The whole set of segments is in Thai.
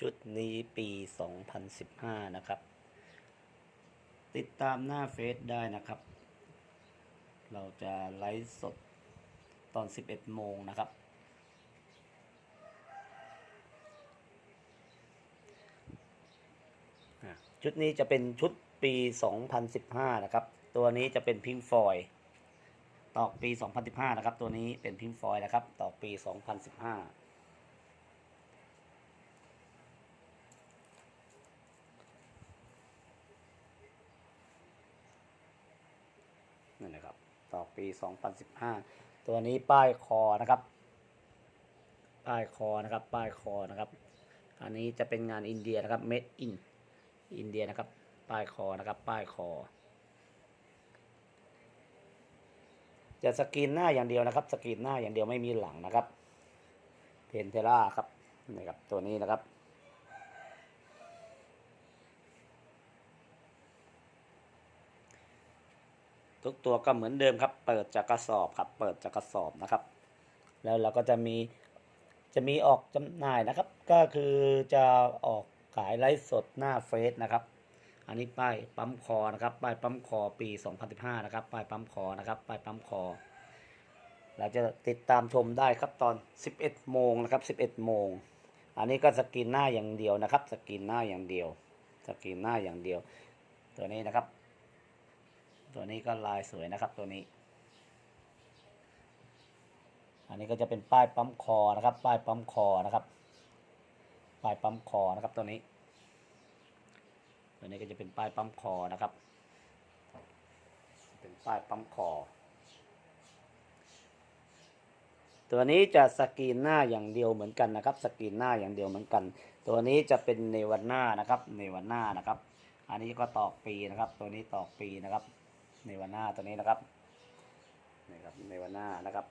ชุดนี้ปี 2015 นะครับ ติดตามหน้าเฟซได้นะครับ เราจะไลฟ์สดตอน 11 โมงนะครับ ชุดนี้จะเป็นชุดปี 2015 นะครับ ตัวนี้จะเป็นพิงฟอยตอกปี 2015 นะครับ ตัวนี้เป็นพิงฟอยนะครับ ตอกปี 2015 นี่นะครับตอก ปี 2015 ตัวนี้ป้ายคอนะครับ ป้ายคอนะครับ ป้ายคอนะครับ อันนี้จะเป็นงานอินเดียนะครับ made in อินเดียนะครับ ป้ายคอนะครับ ป้ายคอ จะสกรีนหน้าอย่างเดียวนะครับ สกรีนหน้าอย่างเดียวไม่มีหลังนะครับ เพนเทล่าครับนี่ครับ ตัวนี้นะครับ ทุกตัวก็เหมือนเดิมครับ เปิดจากกระสอบครับ เปิดจากกระสอบนะครับ แล้วเราก็จะมีจะมีออกจำหน่ายนะครับ ก็คือจะออกขายไลฟ์สดหน้าเฟซนะครับ อันนี้ป้ายปั๊มคอนะครับป้ายปั๊มคอปี 2015 นะครับป้ายปั๊มคอนะครับป้ายปั๊มคอ เราจะติดตามชมได้ครับตอน 11 โมงนะครับ 11 โมง อันนี้ก็สกรีนหน้าอย่างเดียวนะครับ สกรีนหน้าอย่างเดียว สกรีนหน้าอย่างเดียว ตัวนี้นะครับ ตัวนี้ก็ลายสวยนะครับตัวนี้ อันนี้ก็จะเป็นป้ายปั๊มคอนะครับ ป้ายปั๊มคอนะครับ ป้ายปั๊มคอนะครับตัวนี้ ตัวนี้ก็จะเป็นป้ายปั๊มคอนะครับ เป็นป้ายปั๊มคอ ตัวนี้จะสกรีนหน้าอย่างเดียวเหมือนกันนะครับ สกรีนหน้าอย่างเดียวเหมือนกัน ตัวนี้จะเป็นเนวันหน้านะครับ เนวันหน้านะครับ อันนี้ก็ตอกปีนะครับ ตัวนี้ตอกปีนะครับ เนวันหน้าตัวนี้นะครับนี่ครับเนวันหน้านะครับ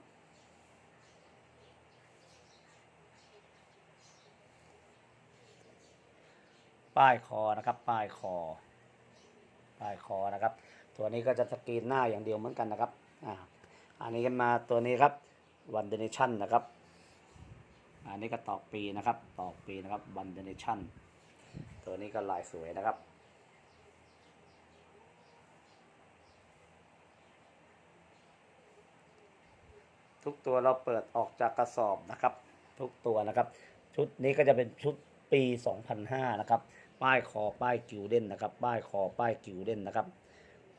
ป้ายคอนะครับ ป้ายคอ ป้ายคอนะครับ ตัวนี้ก็จะสกรีนหน้าอย่างเดียวเหมือนกันนะครับอ่าอันนี้ก็มาตัวนี้ครับวันเดเนชั่นนะครับ อันนี้ก็ตอกปีนะครับ ตอกปีนะครับวันเดเนชั่นตัวนี้ก็ลายสวยนะครับ ทุกตัวเราเปิดออกจากกระสอบนะครับ ทุกตัวนะครับ ชุดนี้ก็จะเป็นชุดปี 2005 นะครับ ป้ายคอป้ายกิวเด้นนะครับ ป้ายคอป้ายกิวเด้นนะครับ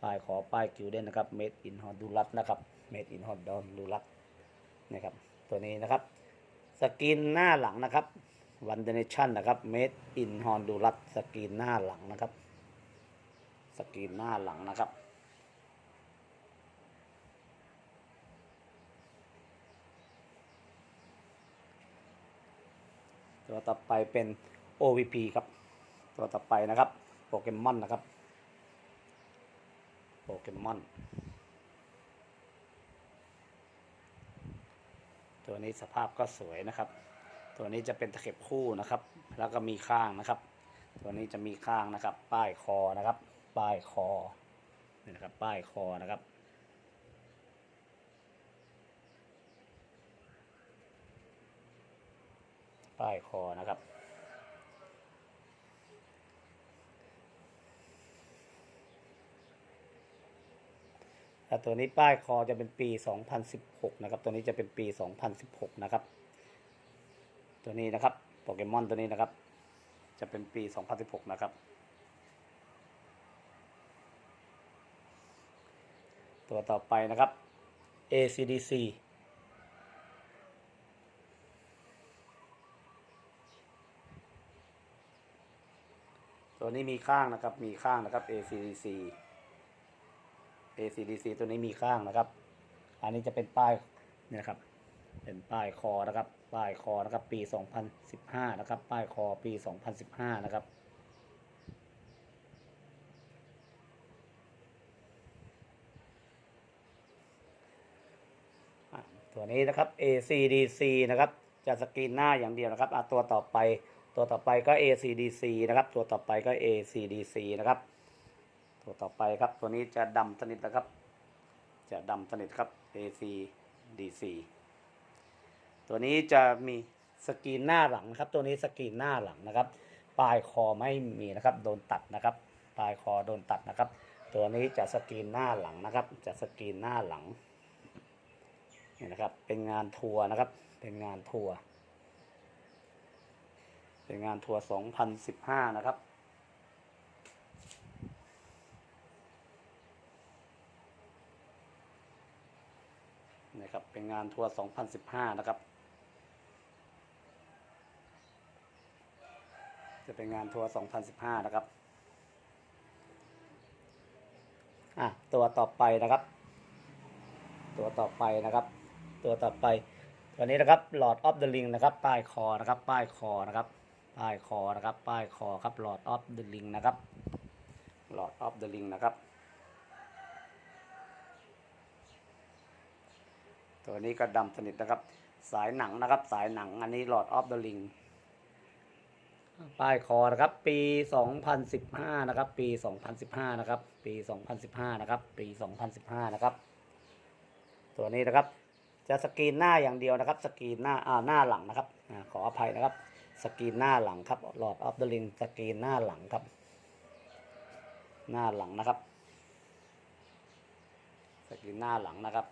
ป้ายคอป้ายกิวเด้นนะครับ made in Honduras นะครับ made in Honduras นะครับ ตัวนี้นะครับ สกรีนหน้าหลังนะครับ One Nation นะครับ made in Honduras สกรีนหน้าหลังนะครับ สกรีนหน้าหลังนะครับ ตัวต่อไปเป็น OVP ครับ ตัวต่อไปนะครับโปเกมอนนะครับโปเกมอนตัวนี้สภาพก็สวยนะครับ ตัวนี้จะเป็นตะเข็บคู่นะครับ แล้วก็มีข้างนะครับ ตัวนี้จะมีข้างนะครับ ป้ายคอนะครับ ป้ายคอนี่นะครับ ป้ายคอนะครับ ป้ายคอนะครับแต่ตัวนี้ป้ายคอจะเป็นปี 2016 นะครับ ตัวนี้จะเป็นปี 2016 นะครับ ตัวนี้นะครับโปเกมอนตัวนี้นะครับ จะเป็นปี 2016 นะครับ ตัวต่อไปนะครับ ACDC ตัวนี้มีข้างนะครับ มีข้างนะครับ ACDC ACDC ตัวนี้มีข้างนะครับ อันนี้จะเป็นป้ายนี่นะครับ เป็นป้ายคอนะครับ ป้ายคอนะครับ ปี 2015 นะครับ ป้ายคอปี 2015 นะครับตัวนี้นะครับ ACDC นะครับ จะสกรีนหน้าอย่างเดียวนะครับตัวต่อไป ตัวต่อไปก็ ACDC นะครับ ตัวต่อไปก็ ACDC นะครับ ตัวต่อไปครับ ตัวนี้จะดำสนิทนะครับ จะดำสนิทครับ ACDC ตัวนี้จะมีสกรีนหน้าหลังนะครับ ตัวนี้สกรีนหน้าหลังนะครับ ปลายคอไม่มีนะครับ โดนตัดนะครับ ปลายคอโดนตัดนะครับ ตัวนี้จะสกรีนหน้าหลังนะครับ จะสกรีนหน้าหลังนี่นะครับ เป็นงานทัวร์นะครับ เป็นงานทัวร์ เป็นงานทัวร์ 2015 นะครับ นะครับ เป็นงานทัวร์ 2015 นะครับ จะเป็นงานทัวร์ 2015 นะครับ อะ ตัวต่อไปนะครับ ตัวต่อไปนะครับ ตัวต่อไป ตัวนี้นะครับ Lord of the Ring นะครับ ป้ายคอนะครับ ป้ายคอนะครับ ป้ายคอนะครับ ป้ายคอครับ Lord of the Ring นะครับ Lord of the Ring นะครับ ตัวนี้ก็ดำสนิทนะครับ สายหนังนะครับ สายหนังอันนี้ Lord of the Ring ป้ายคอนะครับ ปี 2015 นะครับ ปี 2015 นะครับ ปี 2015 นะครับ ปี 2015 นะครับ ตัวนี้นะครับ จะสกรีนหน้าอย่างเดียวนะครับ สกรีนหน้าอ่าหน้าหลังนะครับอขออภัยนะครับ สกรีนหน้าหลังครับ Lord of the Ring สกรีนหน้าหลังครับ หน้าหลังนะครับ สกรีนหน้าหลังนะครับ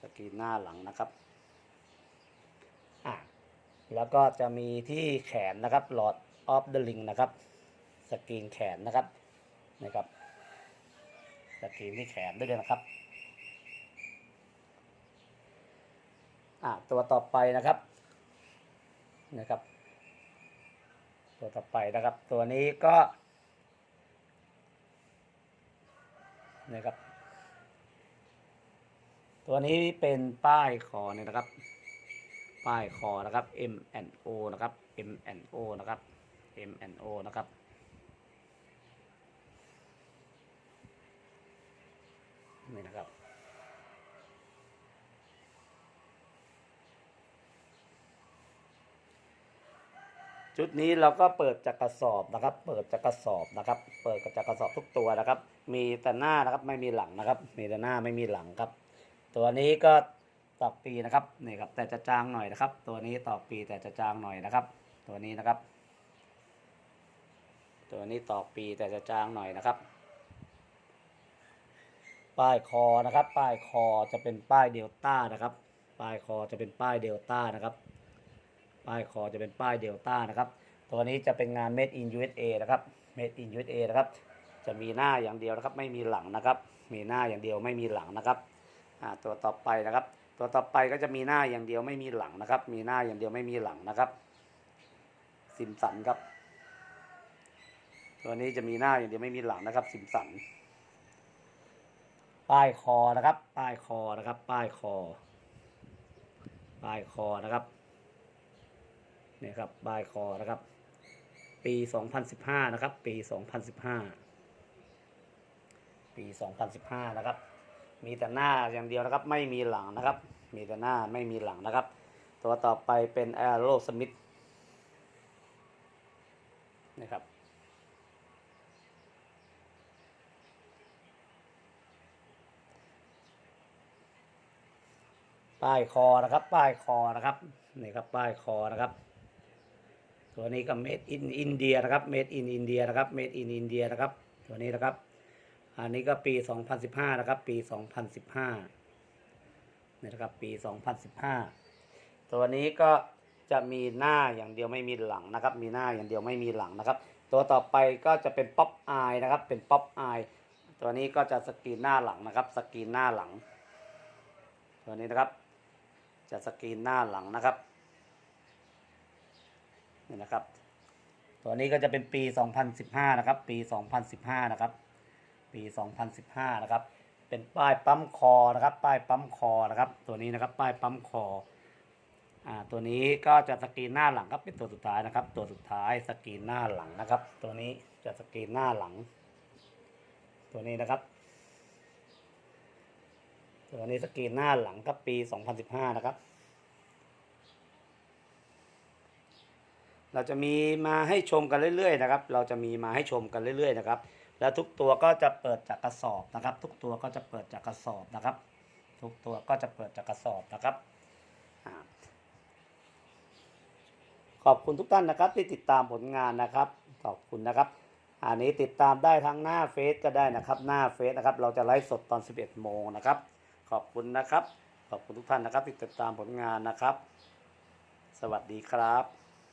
สกรีนหน้าหลังนะครับอะแล้วก็จะมีที่แขนนะครับ Lord of the Ring นะครับ สกรีนแขนนะครับนะครับสกรีนที่แขนด้วยนะครับ อะตัวต่อไปนะครับนะครับ ตัวต่อไปนะครับ ตัวนี้ก็นะครับตัวนี้เป็นป้ายคอเนี่ยนะครับ ป้ายคอนะครับ M N O นะครับ M N O นะครับ M N O นะครับนี่นะครับ ชุดนี้เราก็เปิดจากกระสอบนะครับ เปิดจากกระสอบนะครับ เปิดจากกระสอบทุกตัวนะครับ มีแต่หน้านะครับไม่มีหลังนะครับ มีแต่หน้าไม่มีหลังครับ ตัวนี้ก็ตอกปีนะครับนี่ครับแต่จะจางหน่อยนะครับ ตัวนี้ตอกปีแต่จะจางหน่อยนะครับ ตัวนี้นะครับ ตัวนี้ตอกปีแต่จะจางหน่อยนะครับ ป้ายคอนะครับ ป้ายคอจะเป็นป้ายเดลต้านะครับ ป้ายคอจะเป็นป้ายเดลต้านะครับ ป้ายคอจะเป็นป้ายเดลต้านะครับ ตัวนี้จะเป็นงาน made in USA นะครับ made in USA นะครับ จะมีหน้าอย่างเดียวนะครับ ไม่มีหลังนะครับ มีหน้าอย่างเดียวไม่มีหลังนะครับตัวต่อไปนะครับ ตัวต่อไปก็จะมีหน้าอย่างเดียวไม่มีหลังนะครับ มีหน้าอย่างเดียวไม่มีหลังนะครับซิมสันครับ ตัวนี้จะมีหน้าอย่างเดียวไม่มีหลังนะครับซิมสันป้ายคอนะครับ ป้ายคอนะครับ ป้ายคอ ป้ายคอนะครับ นี่ครับป้ายคอนะครับ ปี 2015 นะครับ ปี 2015 ปี 2015 นะครับ มีแต่หน้าอย่างเดียวนะครับ ไม่มีหลังนะครับ มีแต่หน้าไม่มีหลังนะครับ ตัวต่อไปเป็นแอโรสมิธนะครับป้ายคอนะครับ ป้ายคอนะครับนี่ครับป้ายคอนะครับ ตัวนี้ก็ made in India นะครับ made in India นะครับ made in India นะครับ ตัวนี้นะครับ อันนี้ก็ปี 2015 นะครับ ปี 2015นี่นะครับ ปี 2015 ตัวนี้ก็จะมีหน้าอย่างเดียวไม่มีหลังนะครับ มีหน้าอย่างเดียวไม่มีหลังนะครับ ตัวต่อไปก็จะเป็นป๊อปอายนะครับ เป็นป๊อปอายตัวนี้ก็จะสกรีนหน้าหลังนะครับ สกรีนหน้าหลัง ตัวนี้นะครับ จะสกรีนหน้าหลังนะครับ นี่นะครับ ตัวนี้ก็จะเป็นปี 2015 นะครับ ปี 2015 นะครับ ปี 2015 นะครับ เป็นป้ายปั๊มคอนะครับ ป้ายปั๊มคอนะครับ ตัวนี้นะครับ ป้ายปั๊มคอ อ่า ตัวนี้ก็จะสกรีนหน้าหลังครับ เป็นตัวสุดท้ายนะครับ ตัวสุดท้ายสกรีนหน้าหลังนะครับ ตัวนี้จะสกรีนหน้าหลัง ตัวนี้นะครับตัวนี้สกรีนหน้าหลังครับปี 2015 นะครับ เราจะมีมาให้ชมกันเรื่อยๆนะครับ เราจะมีมาให้ชมกันเรื่อยๆนะครับ แล้วทุกตัวก็จะเปิดจากกระสอบนะครับ ทุกตัวก็จะเปิดจากกระสอบนะครับ ทุกตัวก็จะเปิดจากกระสอบนะครับขอบคุณทุกท่านนะครับที่ติดตามผลงานนะครับ ขอบคุณนะครับ อันนี้ติดตามได้ทั้งหน้าเฟซก็ได้นะครับ หน้าเฟซนะครับ เราจะไลฟ์สดตอน 11 โมงนะครับ ขอบคุณนะครับ ขอบคุณทุกท่านนะครับที่ติดตามผลงานนะครับ สวัสดีครับ